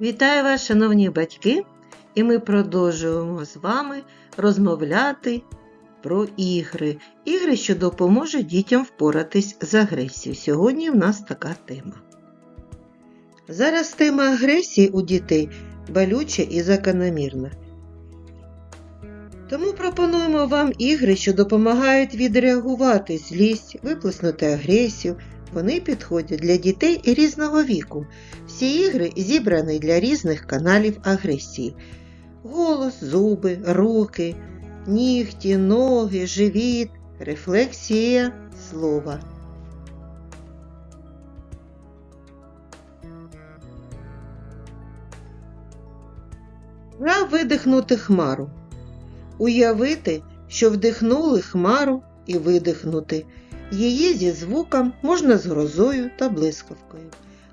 Вітаю вас, шановні батьки, і ми продовжуємо з вами розмовляти про ігри. Ігри, що допоможуть дітям впоратись з агресією. Сьогодні в нас така тема. Зараз тема агресії у дітей болюча і закономірна. Тому пропонуємо вам ігри, що допомагають відреагувати злість, виплеснути агресію. Вони підходять для дітей різного віку. Всі ігри зібрані для різних каналів агресії: голос, зуби, руки, нігті, ноги, живіт, рефлексія слова. Гра видихнути хмару. Уявити, що вдихнули хмару і видихнути. Її зі звуком можна з грозою та блискавкою.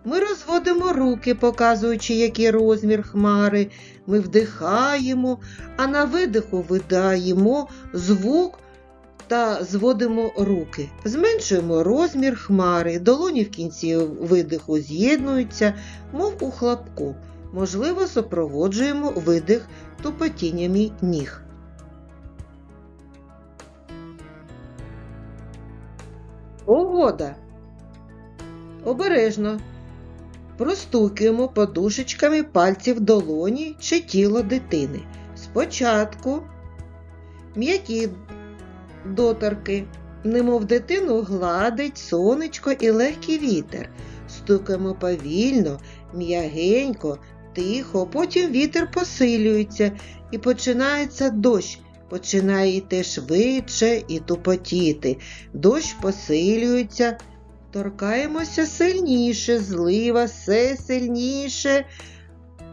Ми розводимо руки, показуючи, який розмір хмари. Ми вдихаємо, а на видиху видаємо звук та зводимо руки. Зменшуємо розмір хмари, долоні в кінці видиху з'єднуються, мов у хлопку. Можливо, супроводжуємо видих тупотіннями ніг. Погода. Обережно. Простукуємо подушечками пальців долоні чи тіло дитини. Спочатку м'які доторки, немов дитину гладить сонечко і легкий вітер. Стукаємо повільно, м'ягенько, тихо, потім вітер посилюється і починається дощ. Починає йти швидше і тупотіти. Дощ посилюється, торкаємося сильніше, злива все сильніше.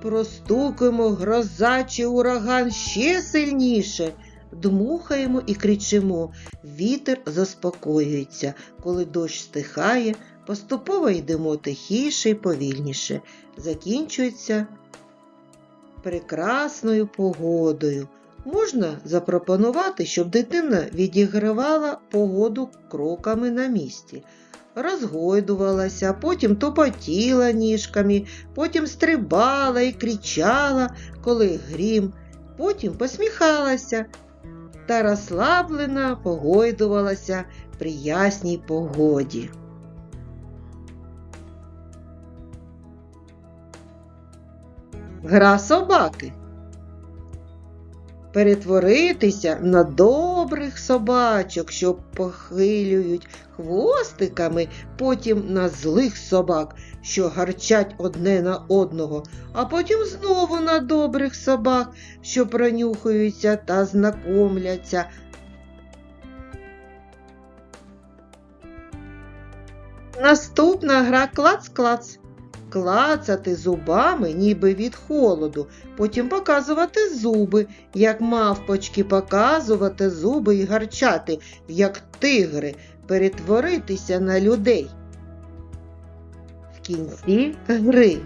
Простукуємо гроза чи ураган ще сильніше. Дмухаємо і кричимо. Вітер заспокоюється. Коли дощ стихає, поступово йдемо тихіше і повільніше. Закінчується прекрасною погодою. Можна запропонувати, щоб дитина відігравала погоду кроками на місці, розгойдувалася, потім топотіла ніжками, потім стрибала і кричала, коли грім, потім посміхалася та розслаблена погойдувалася при ясній погоді. Гра собаки перетворитися на добрих собачок, що похилюють хвостиками, потім на злих собак, що гарчать одне на одного, а потім знову на добрих собак, що пронюхуються та знакомляться. Наступна гра клац-клац клацати зубами, ніби від холоду, потім показувати зуби, як мавпочки показувати зуби і гарчати, як тигри, перетворитися на людей. В кінці гри.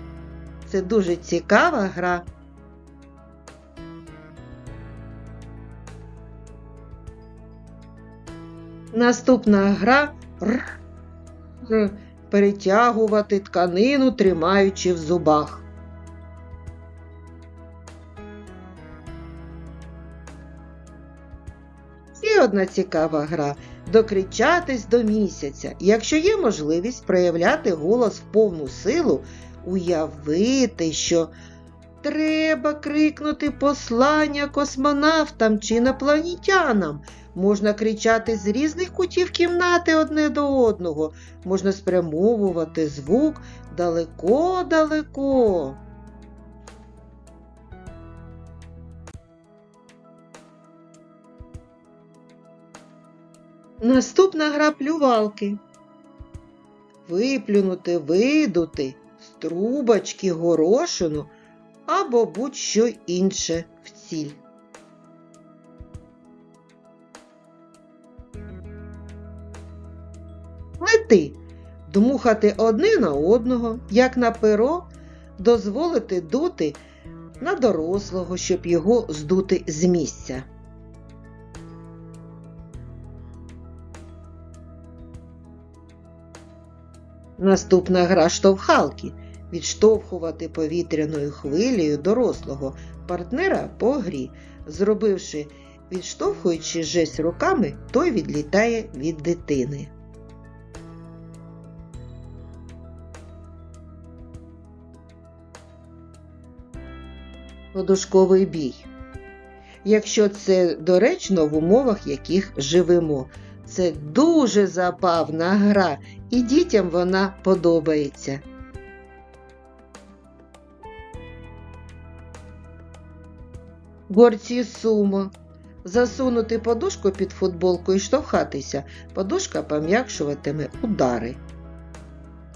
Це дуже цікава гра. Наступна гра р. Перетягувати тканину, тримаючи в зубах. Ще одна цікава гра докричатись до місяця. Якщо є можливість проявляти голос в повну силу, уявити, що треба крикнути послання космонавтам чи інопланетянам. Можна кричати з різних кутів кімнати одне до одного, можна спрямовувати звук далеко-далеко. Наступна гра плювалки. Виплюнути, видути з трубочки горошину або будь-що інше в ціль. Мети дмухати одне на одного, як на перо, дозволити дути на дорослого, щоб його здути з місця. Наступна гра штовхалки. Відштовхувати повітряною хвилею дорослого партнера по грі, зробивши відштовхуючи жесть руками, той відлітає від дитини. Подушковий бій. Якщо це доречно в умовах, яких живемо. Це дуже забавна гра, і дітям вона подобається. Горці сумо. Засунути подушку під футболку і штовхатися. Подушка пом'якшуватиме удари.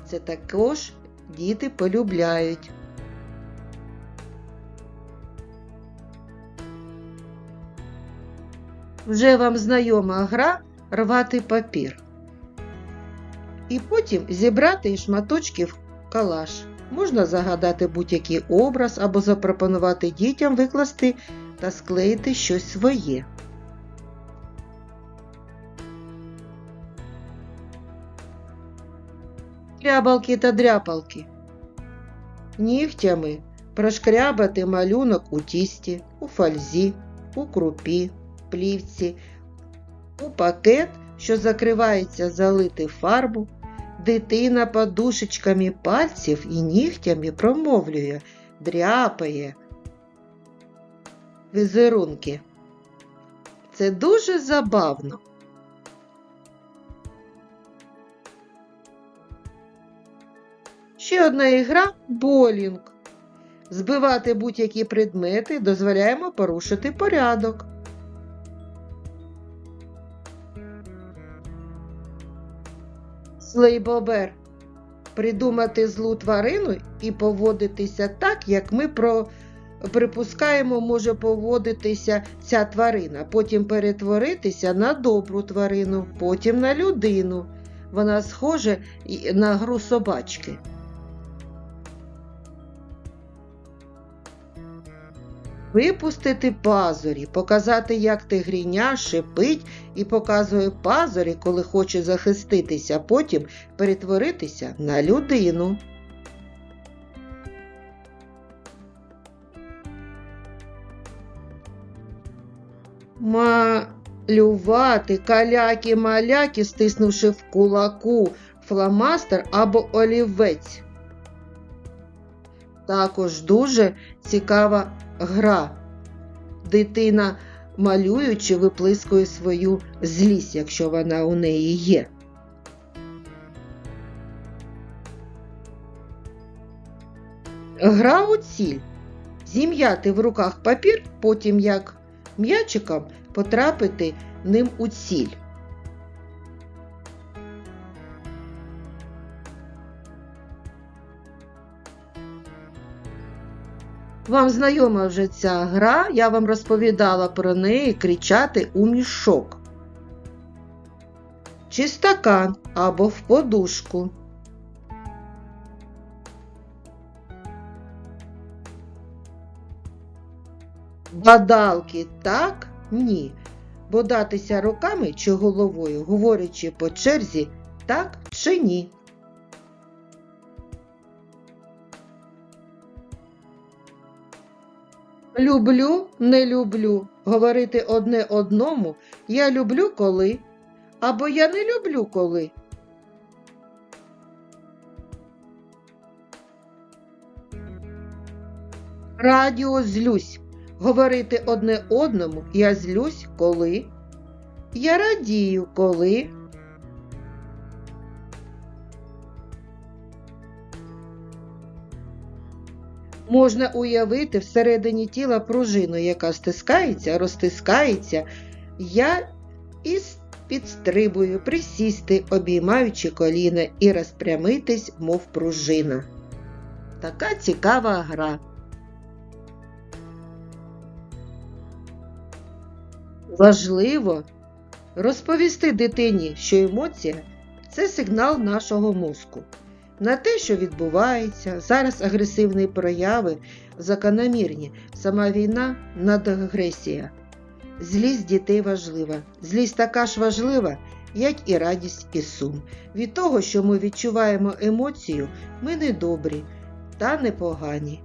Це також діти полюбляють. Вже вам знайома гра рвати папір. І потім зібрати із шматочків калаш. Можна загадати будь-який образ або запропонувати дітям викласти та склеїти щось своє. Дрябалки та дряпалки. Нігтями прошкрябати малюнок у тісті, у фальзі, у крупі, плівці, у пакет, що закривається залити фарбу. Дитина подушечками пальців і нігтями промовлює, дряпає візерунки. Це дуже забавно. Ще одна ігра болінг. Збивати будь-які предмети дозволяємо порушити порядок. Слейбобер. Придумати злу тварину і поводитися так, як ми про... припускаємо, може поводитися ця тварина, потім перетворитися на добру тварину, потім на людину. Вона схожа на гру собачки. Випустити пазурі, показати, як тигріня шипить і показує пазурі, коли хоче захиститися, потім перетворитися на людину. Малювати каляки-маляки, стиснувши в кулаку фломастер або олівець. Також дуже цікава гра. Дитина, малюючи, виплискує свою злість, якщо вона у неї є. Гра у ціль. Зім'яти в руках папір, потім як м'ячиком потрапити ним у ціль. Вам знайома вже ця гра, я вам розповідала про неї кричати у мішок. Чи стакан або в подушку. Бадалки так, ні. Бодатися руками чи головою, говорячи по черзі так чи ні. Люблю, не люблю. Говорити одне одному я люблю коли. Або я не люблю коли. Радіо злюсь. Говорити одне одному я злюсь коли. Я радію коли. Можна уявити всередині тіла пружину, яка стискається, розтискається. Я і підстрибую, присісти, обіймаючи коліна і розпрямитись, мов пружина. Така цікава гра. Важливо розповісти дитині, що емоція це сигнал нашого мозку на те, що відбувається, зараз агресивні прояви закономірні, сама війна надагресія. Злість дітей важлива. Злість така ж важлива, як і радість і сум. Від того, що ми відчуваємо емоцію, ми недобрі. та непогані.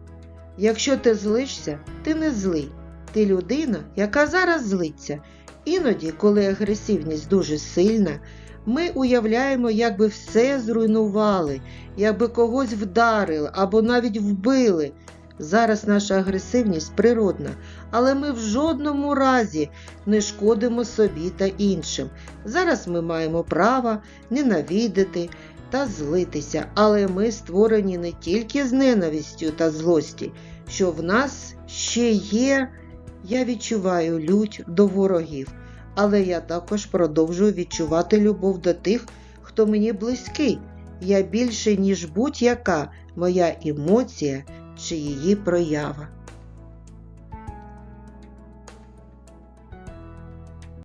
Якщо ти злишся, ти не злий. Ти людина, яка зараз злиться. Іноді, коли агресивність дуже сильна, ми уявляємо, як би все зруйнували, якби когось вдарили або навіть вбили. Зараз наша агресивність природна, але ми в жодному разі не шкодимо собі та іншим. Зараз ми маємо право ненавидити та злитися, але ми створені не тільки з ненавистю та злості, що в нас ще є. Я відчуваю лють до ворогів, але я також продовжую відчувати любов до тих, хто мені близький. Я більше, ніж будь-яка моя емоція чи її проява.